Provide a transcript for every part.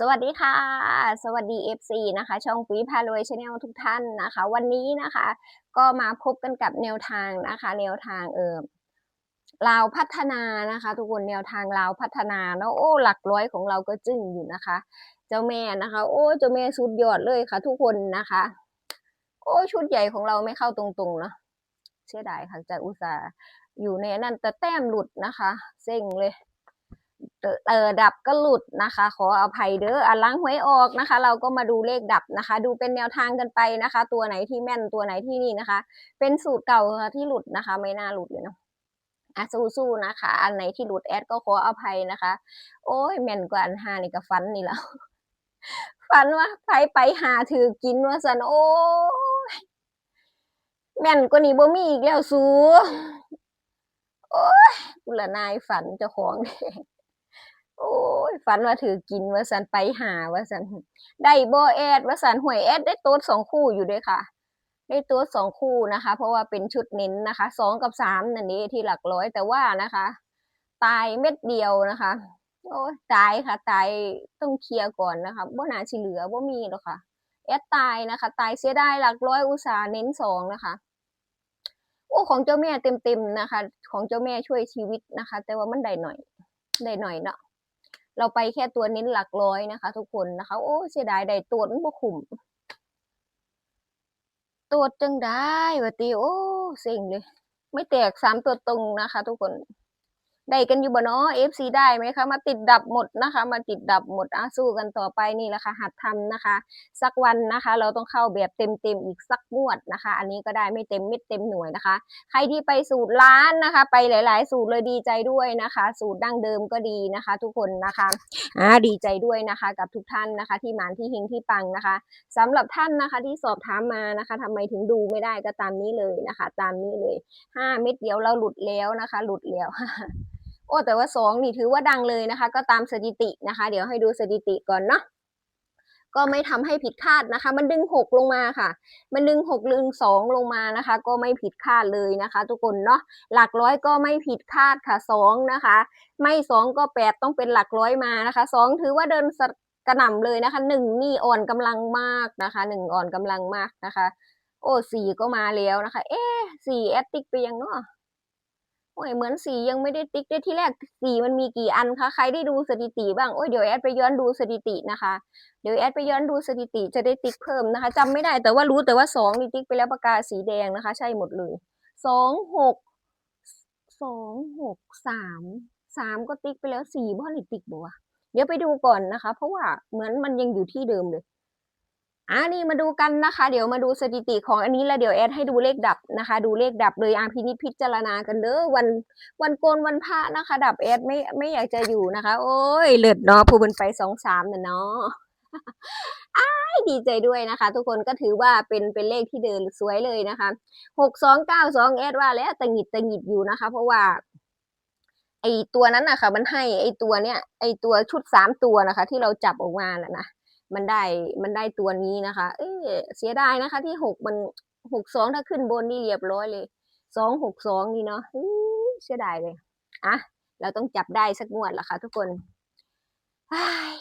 สวัสดีค่ะ สวัสดี FC นะคะ ช่องปุ๋ยพารวยชาแนลทุกท่านนะคะ วันนี้นะคะ ก็มาพบกันกับแนวทางนะคะ แนวทางเออลาวพัฒนานะคะ ทุกคนแนวทางลาวพัฒนาเนาะโอ้หลักร้อยของเราก็จึ้งอยู่นะคะ เจ้าแม่นะคะ โอ้เจ้าแม่สุดยอดเลยค่ะ ทุกคนนะคะ โอ้ชุดใหญ่ของเราไม่เข้าตรงๆเนาะเสียดายค่ะจากอุตสาห์อยู่ในนั้นแต่แต้มหลุดนะคะ เซ็งเลย ดับก็หลุดนะคะ ขออภัยเด้ออะล้างหวยออกนะคะ เราก็มาดูเลขดับนะคะ ดูเป็นแนวทางกันไปนะคะ ตัวไหนที่แม่นตัวไหนที่นี่นะคะ เป็นสูตรเก่าที่หลุดนะคะ ไม่น่าหลุดเลยเนาะอะสู้ๆนะคะ อันไหนที่หลุดแอดก็ขออภัยนะคะ โอ้ยแม่นกว่าอันหานี่ก็ฟันนี่แล้วฟันว่าไปไปหาถือกินว่าสันโอ้ยแม่นกว่านี้บ่มีอีกแล้วสูโอ้ยกุละนายฝันเจ้าของเด้ โอ้ยฝันว่าถือกินว่าสันไปหาว่าสันได้โบแอดว่าสันหวยแอดได้ตัวสองคู่อยู่ด้วยค่ะ ได้ตัวสองคู่นะคะ เพราะว่าเป็นชุดเน้นนะคะสองกับสามนั่นนี่ที่หลักร้อยแต่ว่านะคะ ตายเม็ดเดียวนะคะ โอ้ตายค่ะ ตายต้องเคลียร์ก่อนนะคะบ่นาชิเหลือบ่มีหรอกค่ะแอดตายนะคะ ตายเสียไดายหลักร้อยอุตสาเน้นสองนะคะโอ้ของเจ้าแม่เต็มๆนะคะ ของเจ้าแม่ช่วยชีวิตนะคะ แต่ว่ามันได้หน่อยได้หน่อยเนาะ เราไปแค่ตัวเน้นหลักร้อยนะคะ ทุกคนนะคะ โอ้เสียดายได้ตัวมันบ่คุ้มตัวจังได้วะตีโอ้เสียงเลย ไม่แตกสามตัวตรงนะคะ ทุกคน ได้กันอยู่บ่เนาะ FC ได้ไหมคะ มาติดดับหมดนะคะ มาติดดับหมดอะสู้กันต่อไปนี่แหละค่ะ หัดทำนะคะ สักวันนะคะ เราต้องเข้าแบบเต็มๆอีกสักงวดนะคะ อันนี้ก็ได้ไม่เต็มเม็ดเต็มหน่วยนะคะ ใครที่ไปสูตรร้านนะคะ ไปหลาย ๆ สูตรเลยดีใจด้วยนะคะ สูตรดั้งเดิมก็ดีนะคะ ทุกคนนะคะอ่าดีใจด้วยนะคะ กับทุกท่านนะคะ ที่หมานที่เฮงที่ปังนะคะสำหรับท่านนะคะที่สอบถามมานะคะทำไมถึงดูไม่ได้ก็ตามนี้เลยนะคะ ตามนี้เลยห้าเม็ดเดียวเราหลุดแล้วนะคะ หลุดแล้ว โอ้แต่ว่าสองนี่ถือว่าดังเลยนะคะ ก็ตามสถิตินะคะ เดี๋ยวให้ดูสถิติก่อนเนาะก็ไม่ทำให้ผิดคาดนะคะ มันดึงหกลงมาค่ะ มันดึงหกดึงสองลงมานะคะ ก็ไม่ผิดคาดเลยนะคะ ทุกคนเนาะหลักร้อยก็ไม่ผิดคาดค่ะสองนะคะ ไม่สองก็แปดต้องเป็นหลักร้อยมานะคะสองถือว่าเดินกระหน่ำเลยนะคะหนึ่งนี่อ่อนกำลังมากนะคะหนึ่งอ่อนกำลังมากนะคะ โอ้สี่ก็มาแล้วนะคะ เอ๊สี่แอตติกไปยังเนาะ โอ้ยเหมือนสียังไม่ได้ติ๊กได้ที่แรกสีมันมีกี่อันคะ ใครได้ดูสถิติบ้าง โอ้ยเดี๋ยวแอดไปย้อนดูสถิตินะคะ เดี๋ยวแอดไปย้อนดูสถิติจะได้ติ๊กเพิ่มนะคะจำไม่ได้แต่ว่ารู้แต่ว่าสองนี่ติ๊กไปแล้วปากกาสีแดงนะคะ ใช่หมดเลยสองหกสองหกสามสามก็ติ๊กไปแล้วสี่บ่ได้ติ๊กบัวะเดี๋ยวไปดูก่อนนะคะ เพราะว่าเหมือนมันยังอยู่ที่เดิมเลย อ่านี่มาดูกันนะคะ เดี๋ยวมาดูสถิติของอันนี้แล้วเดี๋ยวแอดให้ดูเลขดับนะคะ ดูเลขดับเลยอาพินิจพิจารณากันเด้อวันวันโกนวันพระนะคะ ดับแอดไม่ไม่อยากจะอยู่นะคะ โอ้ยเลิศเนาะผู้บนไปสองสามน่ะเนาะอ้ายดีใจด้วยนะคะ ทุกคนก็ถือว่าเป็นเป็นเลขที่เดินสวยเลยนะคะหกสองเก้าสองแอดว่าแล้วตังหงิดตังหงิดอยู่นะคะ เพราะว่าไอตัวนั้นนะคะมันให้ไอตัวเนี้ยไอตัวชุดสามตัวนะคะ ที่เราจับออกมาน่ะนะ มันได้มันได้ตัวนี้นะคะ เอ้เสียดายนะคะ ที่หกมันหกสองถ้าขึ้นบนนี่เรียบร้อยเลยสองหกสองนี่เนาะเสียดายเลยอะเราต้องจับได้สักงวดละค่ะ ทุกคนเฮ้ย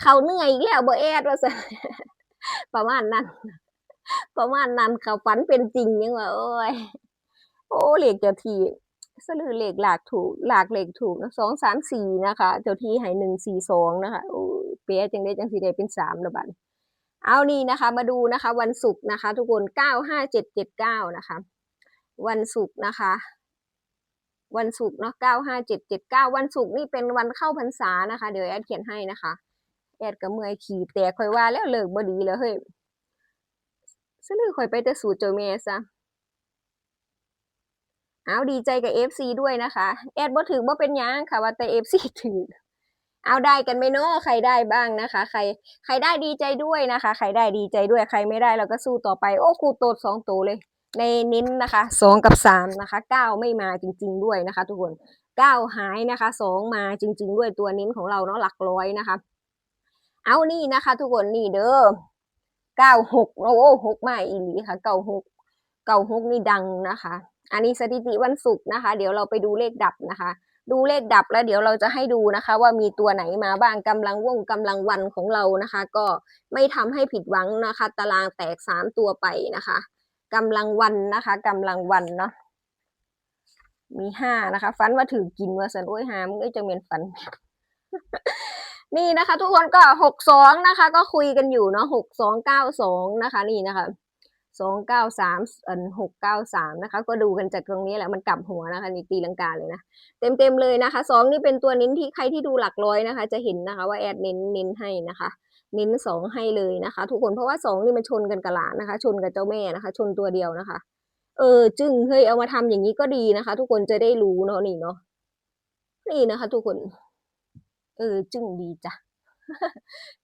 เขาเหนื่อยอีกแล้วเบอร์แอดว่าสิประมาณนั้น ประมาณนั้นเขาฝันเป็นจริงยังว่าโอ้ยโอ้เหล็กเจ้าที สลือเหล็กหลากถูกหลากเหล็กถูกนะสองสามสี่นะคะ เจ้าที่ให้หนึ่งสี่สองนะคะโอ้ยเป๊ะจังได้จังสีได้เป็นสามระบัดเอานี่นะคะ มาดูนะคะ วันศุกร์นะคะ ทุกคนเก้าห้าเจ็ดเจ็ดเก้านะคะ วันศุกร์นะคะ วันศุกร์เนาะเก้าห้าเจ็ดเจ็ดเก้าวันศุกร์นี่เป็นวันเข้าพรรษานะคะ เดี๋ยวแอดเขียนให้นะคะแอดก็เมื่อยขี่แต่คอยว่าแล้วเลิกบดีแล้วเฮ้ยสลือคอยไปแต่สู่เจ้าแม่ซะ เอาดีใจกับ FC ด้วยนะคะ แอดบ่ถือบ่เป็นยังค่ะว่าแต่ FC ถือเอาได้กันไหมเนาะใครได้บ้างนะคะ ใครใครได้ดีใจด้วยนะคะ ใครได้ดีใจด้วยใครไม่ได้เราก็สู้ต่อไป โอ้ครูโตดสองโตเลย ในนิ้นนะคะสองกับสามนะคะเก้าไม่มาจริง ๆ ด้วยนะคะ ทุกคนเก้าหายนะคะสองมาจริง ๆ ด้วยตัวนิ้นของเราเนาะหลักร้อยนะคะ เอานี่นะคะ ทุกคนนี่เด้อเก้าหกโอ้หกมาอีหลีค่ะเก้าหกเก้าหกนี่ดังนะคะ อันนี้สถิติวันศุกร์นะคะ เดี๋ยวเราไปดูเลขดับนะคะ ดูเลขดับแล้วเดี๋ยวเราจะให้ดูนะคะ ว่ามีตัวไหนมาบ้างกำลังวงกำลังวันของเรานะคะ ก็ไม่ทำให้ผิดหวังนะคะ ตารางแตกสามตัวไปนะคะกำลังวันนะคะกำลังวันเนาะมีห้านะคะฝันว่าถือกินว่าสันโอ้ยหามึงก็จะเมียนฝัน นี่นะคะ ทุกคนก็หกสองนะคะ ก็คุยกันอยู่เนาะหกสองเก้าสองนะคะ นี่นะคะ สองเก้าสามอ่อหกเก้าสามนะคะ ก็ดูกันจากตรงนี้แหละมันกลับหัวนะคะนี่ตีลังกาเลยนะ เต็มเต็มเลยนะคะสองนี่เป็นตัวเน้นที่ใครที่ดูหลักร้อยนะคะ จะเห็นนะคะว่าแอดเน้นเน้นให้นะคะเน้นสองให้เลยนะคะ ทุกคนเพราะว่าสองนี่มันชนกันกับหลานนะคะ ชนกับเจ้าแม่นะคะ ชนตัวเดียวนะคะ เออ จึงเฮ้ยเอามาทำอย่างนี้ก็ดีนะคะ ทุกคนจะได้รู้เนาะนี่เนาะนี่นะคะ ทุกคน เออ จึงดีจ้ะ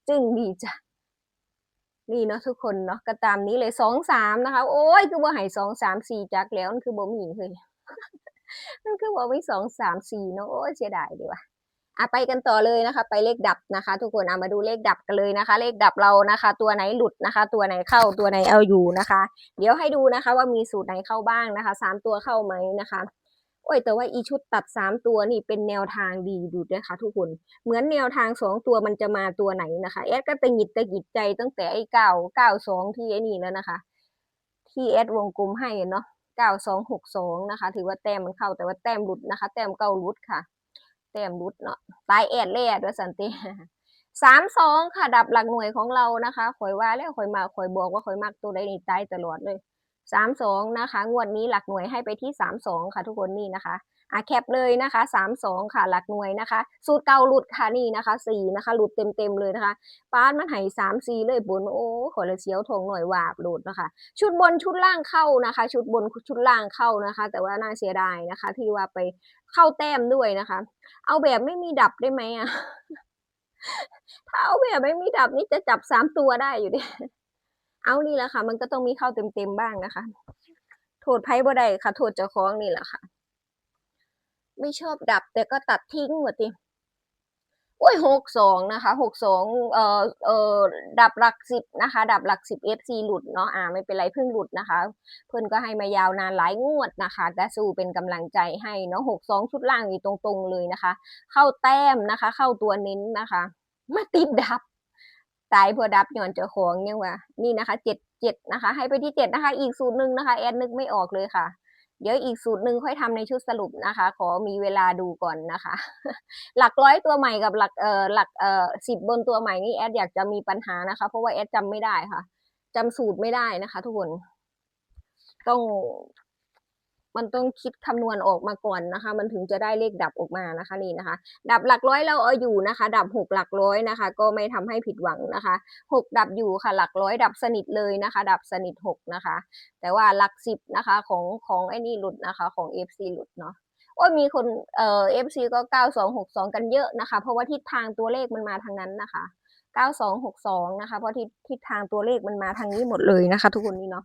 จึงดีจ้ะ นี่เนาะทุกคนเนาะก็ตามนี้เลยสองสามนะคะ โอ้ยคือว่าหายสองสามสี่จักแล้วมันคือบ่มีเลยมันคือบ่มีสองสามสี่เนาะโอ้ยเสียดายดีว่ะอะไปกันต่อเลยนะคะ ไปเลขดับนะคะ ทุกคนเอามาดูเลขดับกันเลยนะคะ เลขดับเรานะคะ ตัวไหนหลุดนะคะ ตัวไหนเข้าตัวไหนเอาอยู่นะคะ เดี๋ยวให้ดูนะคะ ว่ามีสูตรไหนเข้าบ้างนะคะสามตัวเข้าไหมนะคะ โอ้ย แต่ว่าอีชุดตัดสามตัวนี่เป็นแนวทางดีดูนะคะทุกคน เหมือนแนวทางสองตัวมันจะมาตัวไหนนะคะแอดก็ตะหงิดตะหงิดใจตั้งแต่ไอ้เก้าเก้าสองที่ไอ้นี่แล้วนะคะ ที่แอดวงกลมให้เนาะเก้าสองหกสองนะคะ ถือว่าแต้มมันเข้าแต่ว่าแต้มหลุดนะคะ แต้มเก้าหลุดค่ะ แต้มหลุดเนาะตายแอดเลยด้วยสันติสามสองค่ะดับหลักหน่วยของเรานะคะข่อยว่าแล้วข่อยมาข่อยบอกว่าข่อยมักตัวใดนี่ตายตลอดเลย สามสองนะคะ งวดนี้หลักหน่วยให้ไปที่สามสองค่ะทุกคนนี่นะคะอะแคปเลยนะคะสามสองค่ะหลักหน่วยนะคะ สูตรเก่าหลุดค่ะนี่นะคะสี่นะคะ หลุดเต็มเต็มเลยนะคะป้านมันหายสามสี่เลยบนโอ้ขอเลยเสียวทงหน่อยวาบหลุดนะคะ ชุดบนชุดล่างเข้านะคะ ชุดบนชุดล่างเข้านะคะ แต่ว่าน่าเสียดายนะคะ ที่ว่าไปเข้าแต้มด้วยนะคะ เอาแบบไม่มีดับได้ไหมอะถ้าเอาแบบไม่มีดับนี่จะจับสามตัวได้อยู่ดิ เอานี่แหละค่ะ มันก็ต้องมีเข้าเต็มๆบ้างนะคะ โทษไพ่บ่ได้ค่ะ โทษเจ้าของนี่แหละค่ะ ไม่ชอบดับแต่ก็ตัดทิ้งหมดทีโอ้ยหกสองนะคะหกสองเอ่อเอ่อดับหลักสิบนะคะ ดับหลักสิบ FC หลุดเนาะอ่าไม่เป็นไรเพิ่งหลุดนะคะ เพื่อนก็ให้มายาวนานหลายงวดนะคะแต่สู้เป็นกำลังใจให้เนาะหกสองชุดล่างอยู่ตรงๆเลยนะคะ เข้าแต้มนะคะ เข้าตัวเน้นนะคะ มาติดดับ ตายเพอดับย้อนเจ้าของยังว่า นี่นะคะเจ็ดเจ็ดนะคะ ให้ไปที่เจ็ดนะคะ อีกสูตรหนึ่งนะคะแอดนึกไม่ออกเลยค่ะ เดี๋ยวอีกสูตรหนึ่งค่อยทำในชุดสรุปนะคะ ขอมีเวลาดูก่อนนะคะ หลักร้อยตัวใหม่กับหลักเอ่อหลักเอ่อสิบบนตัวใหม่นี่แอดอยากจะมีปัญหานะคะ เพราะว่าแอดจำไม่ได้ค่ะจำสูตรไม่ได้นะคะ ทุกคน ต้อง มันต้องคิดคำนวณออกมาก่อนนะคะ มันถึงจะได้เลขดับออกมานะคะนี่นะคะ ดับหลักร้อยเราเอาอยู่นะคะ ดับหกหลักร้อยนะคะ ก็ไม่ทำให้ผิดหวังนะคะหกดับอยู่ค่ะ หลักร้อยดับสนิทเลยนะคะ ดับสนิทหกนะคะ แต่ว่าหลักสิบนะคะของของไอ้นี่หลุดนะคะ ของ FC หลุดเนาะโอ้ยมีคนเอ่อ FC ก็เก้าสองหกสองกันเยอะนะคะ เพราะว่าทิศทางตัวเลขมันมาทางนั้นนะคะเก้าสองหกสองนะคะ เพราะทิศทิศทางตัวเลขมันมาทางนี้หมดเลยนะคะ ทุกคนนี่เนาะ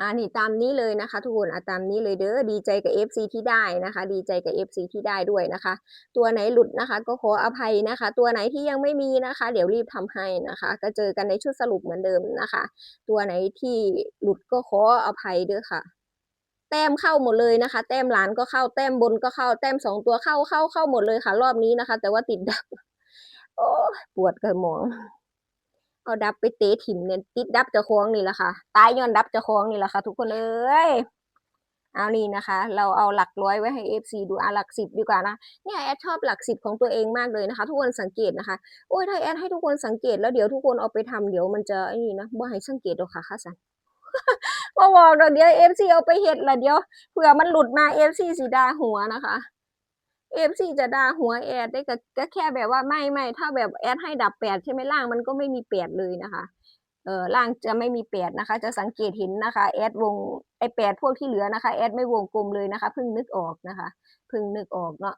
อ่านี่ตามนี้เลยนะคะ ทุกคนอะตามนี้เลยเด้อดีใจกับ FC ที่ได้นะคะ ดีใจกับ FC ที่ได้ด้วยนะคะ ตัวไหนหลุดนะคะ ก็ขออภัยนะคะ ตัวไหนที่ยังไม่มีนะคะ เดี๋ยวรีบทำให้นะคะ ก็เจอกันในชุดสรุปเหมือนเดิมนะคะ ตัวไหนที่หลุดก็ขออภัยเด้อค่ะ แต้มเข้าหมดเลยนะคะ แต้มหลานก็เข้าแต้มบนก็เข้าแต้มสองตัวเข้าเข้าเข้าหมดเลยค่ะ รอบนี้นะคะ แต่ว่าติดดับโอ้ปวดกระหมอง เอาดับไปเตะถิ่มเนี่ยติดดับเจะคล้องนี่แหละค่ะตายย้อนดับเจะคล้องนี่แหละค่ะ ทุกคนเอ้ยเอานี่นะคะ เราเอาหลักร้อยไว้ให้ FC ดูเอาหลักสิบดีกว่านะเนี่ยแอดชอบหลักสิบของตัวเองมากเลยนะคะ ทุกคนสังเกตนะคะโอ้ยถ้าแอดให้ทุกคนสังเกตแล้วเดี๋ยวทุกคนเอาไปทำเดี๋ยวมันจะไอ้นี่นะบ่ให้สังเกตหรอกค่ะค่ะสันมาบอกเดี๋ยวเอฟซีเอาไปเฮ็ดละเดี๋ยวเผื่อมันหลุดมาเอฟซีสีดาหัวนะคะ เอฟซีจะด่าหัวแอดได้ก็ก็แค่แบบว่าไม่ไม่ถ้าแบบแอดให้ดับแปดใช่ไหมล่างมันก็ไม่มีแปดเลยนะคะเออล่างจะไม่มีแปดนะคะ จะสังเกตเห็นนะคะแอดวงไอแปดพวกที่เหลือนะคะแอดไม่วงกลมเลยนะคะเพิ่งนึกออกนะคะเพิ่งนึกออกเนาะ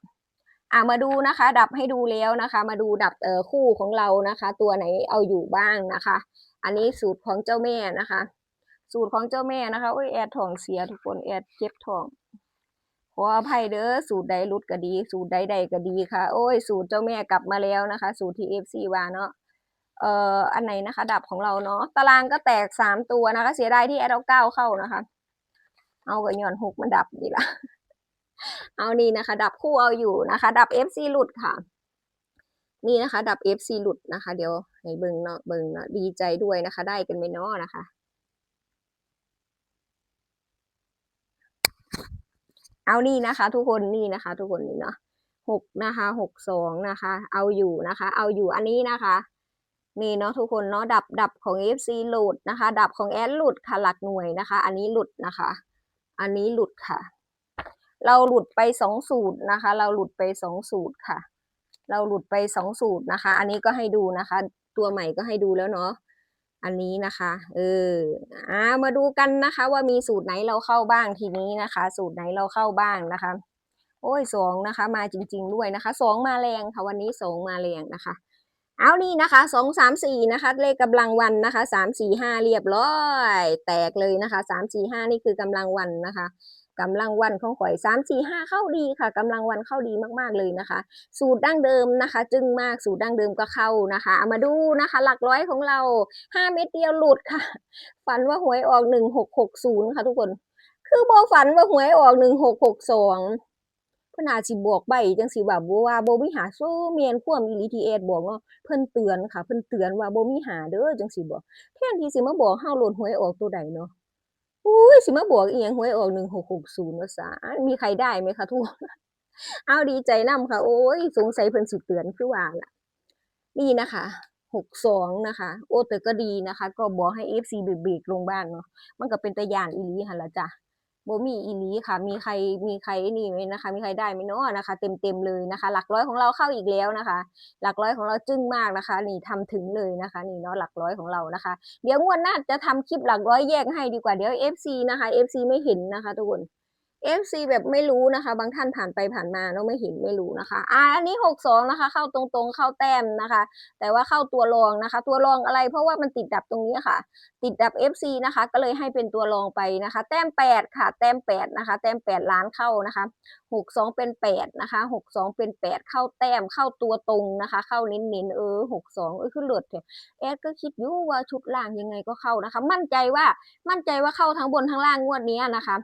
อะมาดูนะคะ ดับให้ดูแล้วนะคะ มาดูดับเอ่อคู่ของเรานะคะ ตัวไหนเอาอยู่บ้างนะคะ อันนี้สูตรของเจ้าแม่นะคะ สูตรของเจ้าแม่นะคะโอ้ยแอดทองเสียทุกคนแอดเจ็บทอง ออภัยเด้อสูตรใดรุดก็ดี สูตรใดใดก็ดีค่ะ โอ้ย สูตรเจ้าแม่กลับมาแล้วนะคะ สูตรที่เอฟซีวาเนาะเอ่ออันไหนนะคะ ดับของเราเนาะตารางก็แตกสามตัวนะคะ เสียดายที่แอดเอาเก้าเข้านะคะ เอากับย้อนหกมันดับดีละเอานี่นะคะ ดับคู่เอาอยู่นะคะ ดับ FC หลุดค่ะ นี่นะคะ ดับ FC หลุดนะคะ เดี๋ยวให้เบิงเนาะเบิงเนาะดีใจด้วยนะคะ ได้กันไหมเนาะนะคะ เอานี่นะคะ ทุกคนนี่นะคะ ทุกคนนี่เนาะหกนะคะหกสองนะคะ เอาอยู่นะคะ เอาอยู่อันนี้นะคะนี่เนาะทุกคนเนาะดับดับของ FC หลุดนะคะ ดับของแอดหลุดค่ะหลักหน่วยนะคะ อันนี้หลุดนะคะ อันนี้หลุดค่ะ เราหลุดไปสองสูตรนะคะ เราหลุดไปสองสูตรค่ะ เราหลุดไปสองสูตรนะคะ อันนี้ก็ให้ดูนะคะ ตัวใหม่ก็ให้ดูแล้วเนาะ อันนี้นะคะเอออ่ามาดูกันนะคะ ว่ามีสูตรไหนเราเข้าบ้างทีนี้นะคะ สูตรไหนเราเข้าบ้างนะคะ โอ้ยสองนะคะ มาจริง ๆ ด้วยนะคะสองมาแรงค่ะวันนี้สองมาแรงนะคะ เอานี่นะคะสองสามสี่นะคะ เลขกำลังวันนะคะสามสี่ห้าเรียบร้อย แตกเลยนะคะสามสี่ห้านี่คือกำลังวันนะคะ กำลังวันของข่อยสามสี่ห้าเข้าดีค่ะกำลังวันเข้าดีมากๆเลยนะคะ สูตรดั้งเดิมนะคะ จึงมากสูตรดั้งเดิมก็เข้านะคะเอามาดูนะคะ หลักร้อยของเราห้าเม็ดเดียวหลุดค่ะ ฝันว่าหวยออกหนึ่งหกหกศูนย์ค่ะทุกคน คือโบฝันว่าหวยออกหนึ่งหกหกสองเพิ่นอาจสิบอกใบจังสิว่าบ่ว่าโบมีหาสู้เมียนควมอีลีทีเอสบอกเนาะเพิ่นเตือนค่ะ เพิ่นเตือนว่าโบมีหาเด้อจังสิบอกแทนที่สิมาบอกเฮาโลดหวยออกตัวใดเนาะ อุ้ยสิมาบอกอีหยังหวยออก1660ว่าซานมีใครได้ไหมคะทุกคนเอาดีใจนํค่ะ โอ้ย สงสัยเพิ่นสิเตือนคือว่าล่ะ นี่นะคะหกสองนะคะ โอ้แต่ก็ดีนะคะ ก็บอกให้เอฟซีเบรกลงบ้านเนาะมันก็เป็นตะยานอีลีหันละจ้ะ บ่มีอีลีค่ะ มีใครมีใครนี่ไหมนะคะ มีใครได้ไหมเนาะนะคะ เต็มๆเลยนะคะ หลักร้อยของเราเข้าอีกแล้วนะคะ หลักร้อยของเราจึ้งมากนะคะ นี่ทำถึงเลยนะคะ นี่เนาะหลักร้อยของเรานะคะ เดี๋ยวงวดหน้าจะทำคลิปหลักร้อยแยกให้ดีกว่าเดี๋ยว FC นะคะ FC ไม่เห็นนะคะทุกคน FC แบบไม่รู้นะคะ บางท่านผ่านไปผ่านมาเนาะไม่เห็นไม่รู้นะคะ อ่าอันนี้ 62 นะคะ เข้าตรงๆ เข้าแต้มนะคะ แต่ว่าเข้าตัวรองนะคะ ตัวรองอะไรเพราะว่ามันติดดับตรงนี้ค่ะ ติดดับ FC นะคะ ก็เลยให้เป็นตัวรองไปนะคะ แต้ม 8 ค่ะ แต้ม 8 นะคะ แต้ม 8 ล้านเข้านะคะ 62 เป็น 8 นะคะ 62 เป็น 8 เข้าแต้มเข้าตัวตรงนะคะ เข้าเน้นๆเออ 62 เออคือเลิศแท้แอดก็คิดอยู่ว่าชุดล่างยังไงก็เข้านะคะ มั่นใจว่ามั่นใจว่าเข้าทั้งบนทั้งล่างงวดนี้นะคะ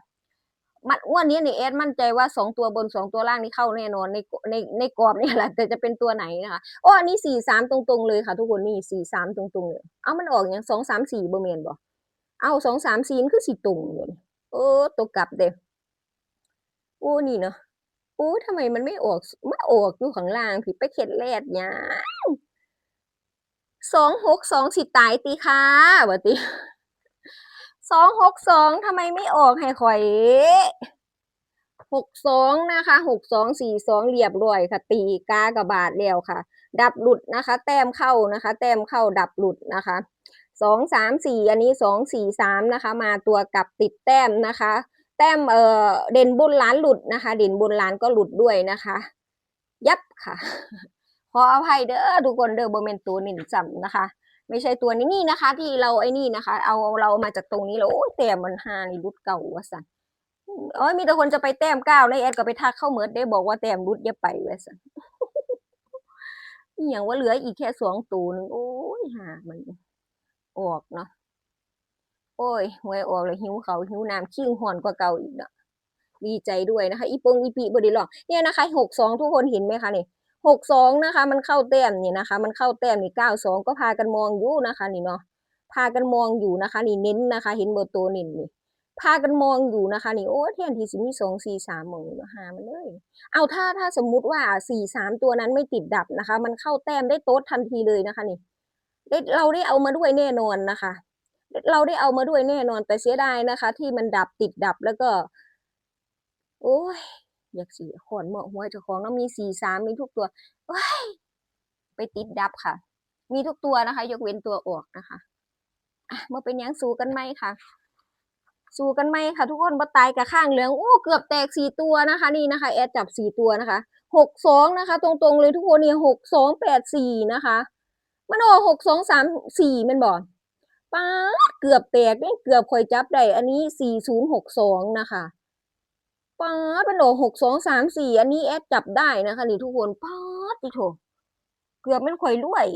มันงวดนี้นี่แอดมั่นใจว่าสองตัวบนสองตัวล่างนี่เข้าแน่นอนในในในกรอบนี่แหละแต่จะเป็นตัวไหนนะคะโอ้อันนี้สี่สามตรงๆเลยค่ะ ทุกคนนี่สี่สามตรงๆเลยเอามันออกอย่างสองสามสี่บเมนบ่เอาสองสามสี่คือสี่ตรงเลยโอ้ตัวกลับเด้โอ้นี่เนาะโอ้ทำไมมันไม่ออกไม่ออกอยู่ข้างล่างผิดไปเข็ดแลดยังสองหกสองสิตายตีค่ะบ่ติ สองหกสองทำไมไม่ออกให้ข่อยหกสองนะคะหกสองสี่สองเรียบร้อยค่ะ ตีกากระบาดแล้วค่ะ ดับหลุดนะคะ แต้มเข้านะคะ แต้มเข้าดับหลุดนะคะสองสามสี่อันนี้สองสี่สามนะคะ มาตัวกลับติดแต้มนะคะ แต้มเออเด่นบนล้านหลุดนะคะ เด่นบนล้านก็หลุดด้วยนะคะ ยับค่ะ ขออภัยเด้อทุกคนเด้อบ่แม่นตัวหนึ่งจำนะคะ ไม่ใช่ตัวนี้นี่นะคะ ที่เราไอ้นี่นะคะ เอาเรามาจากตรงนี้แล้วโอ้ยแต้มมันหานี่รุดเก่าว่าสันโอ้ยมีแต่คนจะไปแต้มเก้าในแอดก็ไปทักเข้าเหมือดได้บอกว่าแต้มรุดย่าไปว่าสันอย่างว่าเหลืออีกแค่สองตัวหนึงโอ้ยหามันออกเนาะโอ้ยหวยออกเลยหิวเขาหิวน้ำขิ้งห่อนกว่าเก่าอีกเนาะดีใจด้วยนะคะ อีปงอีปีบดีหรอกเนี่ยนะคะหกสองทุกคนเห็นไหมคะเนี่ย หกสองนะคะ มันเข้าแต้มนี่นะคะ มันเข้าแต้มนี่เก้าสองก็พากันมองอยู่นะคะ นี่เนาะพากันมองอยู่นะคะ นี่เน้นนะคะ เห็นเบอร์ตัวเน้นนี่พากันมองอยู่นะคะนี่โอ้แทนที่สิมีสองสี่สามมองหามันเลย เอาถ้าถ้าสมมุติว่าสี่สามตัวนั้นไม่ติดดับนะคะ มันเข้าแต้มได้โต๊ดทันทีเลยนะคะ นี่ได้เราได้เอามาด้วยแน่นอนนะคะ เราได้เอามาด้วยแน่นอนแต่เสียดายนะคะ ที่มันดับติดดับแล้วก็ โอ้ย อยากสีขอนเหมาะหัวเจ้าของแล้วมีสี่สามมีทุกตัวว้ายไปติดดับค่ะ มีทุกตัวนะคะ ยกเว้นตัวออกนะคะอะมาเป็นยังสู้กันไหมค่ะ สู้กันไหมค่ะ ทุกคนมาตายกับข้างเหลืองโอ้เกือบแตกสี่ตัวนะคะ นี่นะคะ แอดจับสี่ตัวนะคะหกสองนะคะ ตรงๆเลยทุกคนเนี่ยหกสองแปดสี่นะคะมันออกหกสองสามสี่มันบอกป้าเกือบแตกนี่เกือบคอยจับได้อันนี้สี่ศูนย์หกสองนะคะ ป๊าดเป็นโหลหกสองสามสี่อันนี้แอดจับได้นะคะ นี่ทุกคนป๊าดติโถเกือบมันข่อยรวย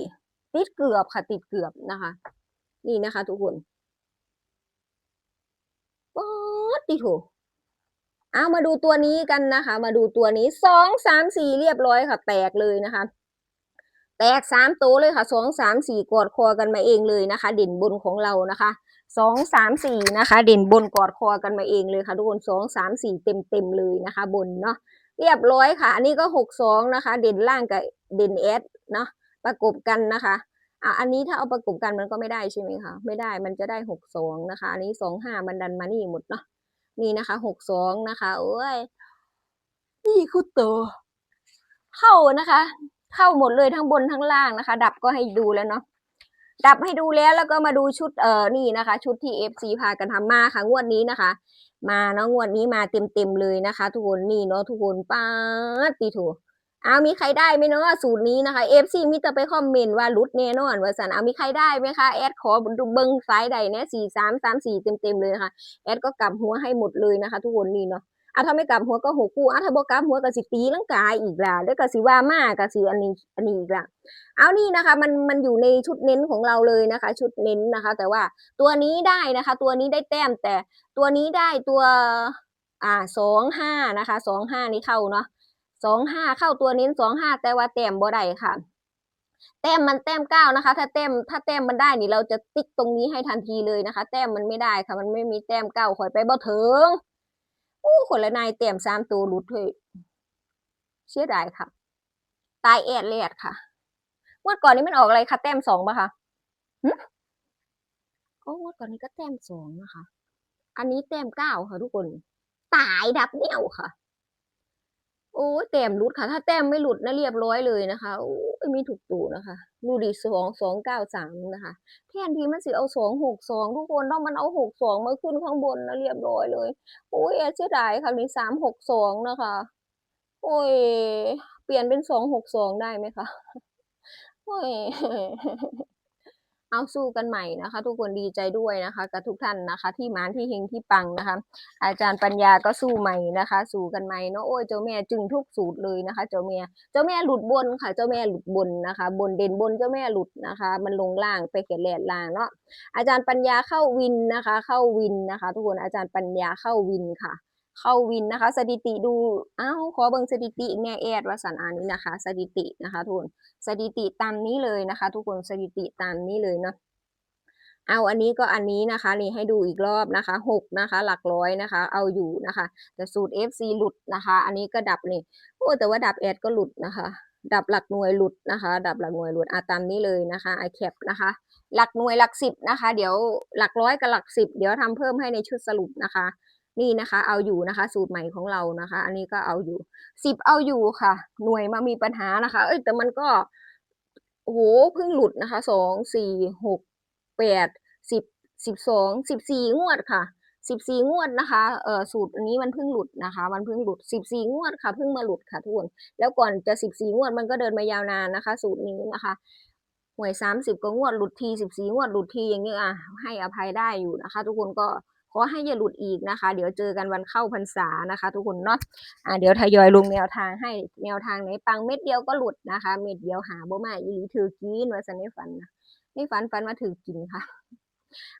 ติดเกือบค่ะ ติดเกือบนะคะ นี่นะคะ ทุกคนป๊าดติโถเอามาดูตัวนี้กันนะคะ มาดูตัวนี้สองสามสี่เรียบร้อยค่ะ แตกเลยนะคะ แตกสามตัวเลยค่ะสองสามสี่กอดคอกันมาเองเลยนะคะ เด่นบนของเรานะคะ สองสามสี่นะคะ เด่นบนกอดคอกันมาเองเลยค่ะทุกคนสองสามสี่เต็มเต็มเลยนะคะ บนเนาะเรียบร้อยค่ะ อันนี้ก็หกสองนะคะ เด่นล่างกับเด่นเอสเนาะประกบกันนะคะอะอันนี้ถ้าเอาประกบกันมันก็ไม่ได้ใช่ไหมคะไม่ได้มันจะได้หกสองนะคะ อันนี้สองห้ามันดันมานี่หมดเนาะนี่นะคะหกสองนะคะโอ้ยนี่คือตัวเข้านะคะ เข้าหมดเลยทั้งบนทั้งล่างนะคะ ดับก็ให้ดูแล้วเนาะ ดับให้ดูแล้วแล้วก็มาดูชุดเอ่อนี่นะคะ ชุดที่ FC พากันทำมาค่ะงวดนี้นะคะ มาเนาะงวดนี้มาเต็มเต็มเลยนะคะ ทุกคนนี่เนาะทุกคนป้าดตีถูเอามีใครได้ไหมเนาะสูตรนี้นะคะ FC มีแต่ไปคอมเมนต์ว่ารุดแน่นอนว่าสันเอามีใครได้ไหมคะแอดขอดูเบิ้งซ้ายใดเนี่ยสี่สามสามสี่เต็มเต็มเลยนะคะแอดก็กลับหัวให้หมดเลยนะคะ ทุกคนนี่เนาะ อะถ้าไม่กลับหัวก็หกคู่อะถ้าบ่กลับหัวก็สิตีลังกายอีกล่ะแล้วก็สิว่ามาก็สิอันนี้อันนี้อีกล่ะเอานี่นะคะมันมันอยู่ในชุดเน้นของเราเลยนะคะ ชุดเน้นนะคะ แต่ว่าตัวนี้ได้นะคะ ตัวนี้ได้แต้มแต่ตัวนี้ได้ตัวอ่าสองห้านะคะสองห้านี่เข้าเนาะสองห้าเข้าตัวเน้นสองห้าแต่ว่าแต้มบ่ได้ค่ะแต้มมันแต้มเก้านะคะ ถ้าแต้มถ้าแต้มมันได้นี่เราจะติ๊กตรงนี้ให้ทันทีเลยนะคะ แต้มมันไม่ได้ค่ะ มันไม่มีแต้มเก้าคอยไปบ่ถึง อู้คนละนายเต็มสามตัวรุดเลยเสียดายค่ะ ตายแอดเลดค่ะงวดก่อนนี้มันออกอะไรคะแต้มสองปะคะหึโอ้งวดก่อนนี้ก็แต้มสองนะคะ อันนี้แต้มเก้าค่ะทุกคน ตายดับเนี่ยวค่ะ โอ้ยแต้มหลุดค่ะ ถ้าแต้มไม่หลุดนะเรียบร้อยเลยนะคะโอ้ยมีถูกตู่นะคะดูดิสองสองเก้าสามนะคะแทนที่มันสิเอาสองหกสองทุกคนต้องมันเอาหกสองมาขึ้นข้างบนนะเรียบร้อยเลยโอ้ยเสียดายค่ะนี่สามหกสองนะคะ โอ้ย เปลี่ยนเป็นสองหกสองได้ไหมคะโอ้ย เอาสู้กันใหม่นะคะ ทุกคนดีใจด้วยนะคะกับทุกท่านนะคะ ที่หมานที่เฮงที่ปังนะคะ อาจารย์ปัญญาก็สู้ใหม่นะคะ สู้กันใหม่เนาะโอ้ยเจ้าแม่จึงทุกสูตรเลยนะคะ เจ้าแม่เจ้าแม่หลุดบนค่ะ เจ้าแม่หลุดบนนะคะ บนเด่นบนเจ้าแม่หลุดนะคะ มันลงล่างไปเขียนแหลดล่างเนาะอาจารย์ปัญญาเข้าวินนะคะ เข้าวินนะคะ ทุกคนอาจารย์ปัญญาเข้าวินค่ะ เข้าวินนะคะ สถิติดูอ้าวขอเบิ่งสถิติแม่แอดว่าสันอานี้นะคะ สถิตินะคะทุกคนสถิติตามนี้เลยนะคะ ทุกคนสถิติตามนี้เลยเนาะเอาอันนี้ก็อันนี้นะคะนี่ให้ดูอีกรอบนะคะหกนะคะ หลักร้อยนะคะ เอาอยู่นะคะ แต่สูตร FC หลุดนะคะ อันนี้ก็ดับนี่โอ้แต่ว่าดับแอดก็หลุดนะคะ ดับหลักหน่วยหลุดนะคะ ดับหลักหน่วยหลุดอะตามนี้เลยนะคะไอแคปนะคะ หลักหน่วยหลักสิบนะคะ เดี๋ยวหลักร้อยกับหลักสิบเดี๋ยวทำเพิ่มให้ในชุดสรุปนะคะ นี่นะคะ เอาอยู่นะคะ สูตรใหม่ของเรานะคะ อันนี้ก็เอาอยู่สิบเอาอยู่ค่ะ หน่วยมามีปัญหานะคะ เอ้ยแต่มันก็โอ้โหเพิ่งหลุดนะคะสองสี่หกแปดสิบสิบสองสิบสี่งวดค่ะสิบสี่งวดนะคะเออสูตรนนี้มันเพิ่งหลุดนะคะ มันเพิ่งหลุดสิบสี่งวดค่ะเพิ่งมาหลุดค่ะทุกคนแล้วก่อนจะสิบสี่งวดมันก็เดินมายาวนานนะคะ สูตรนี้นะคะหวยสามสิบก็งวดหลุดทีสิบสี่งวดหลุดทีอย่างเงี้ยอะให้อภัยได้อยู่นะคะ ทุกคนก็ ขอให้อย่าหลุดอีกนะคะ เดี๋ยวเจอกันวันเข้าพรรษานะคะ ทุกคนเนาะอ่าเดี๋ยวทยอยลงแนวทางให้แนวทางไหนปังเม็ดเดียวก็หลุดนะคะ เม็ดเดียวหาบ่มาอีหลีถือกินว่าสันในฝันนะในฝันฝันมาถือกินค่ะ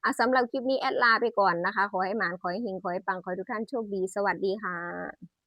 อะสำหรับคลิปนี้แอดลาไปก่อนนะคะ ขอให้หมานขอให้เฮงขอให้ปังขอให้ทุกท่านโชคดี สวัสดีค่ะ